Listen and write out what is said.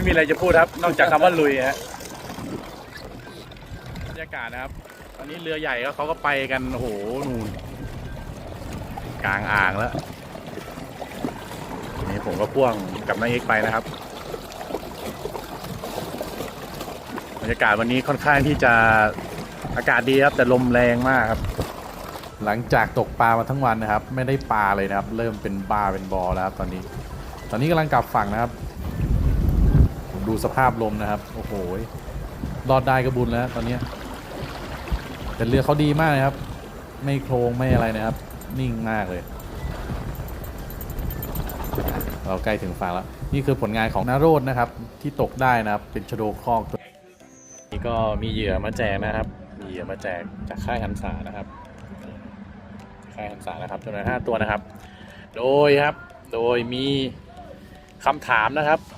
ไม่มีอะไรจะพูดครับ นอกจากคำว่าลุยฮะบรรยากาศนะครับ ตอนนี้เรือใหญ่ก็เขาก็ไปกันโอ้โหนู่นกลางอ่างแล้วนี่ผมก็พ่วงกับนายเอกไปนะครับบรรยากาศวันนี้ค่อนข้างที่จะอากาศดีครับแต่ลมแรงมากครับ หลังจากตกปลามาทั้งวันนะครับ ไม่ได้ปลาเลยนะครับ เริ่มเป็นบ้าเป็นบอแล้วครับตอนนี้ ตอนนี้กำลังกลับฝั่งนะครับ ดูสภาพลมนะครับ โอ้โหรอดได้ก็บุญแล้ว ตอนนี้แต่เรือเขาดีมากนะครับ ไม่โครงไม่อะไรนะครับ นิ่งมากเลย เราใกล้ถึงฝั่งแล้ว นี่คือผลงานของนาโรดนะครับ ที่ตกได้นะครับ เป็นชโดคอกนี่ก็มีเหยื่อมาแจกนะครับ มีเหยื่อมาแจกจากค่ายหันษานะครับค่ายหันษานะครับจำนวนห้าตัวนะครับ โดยครับ โดยมีคำถามนะครับ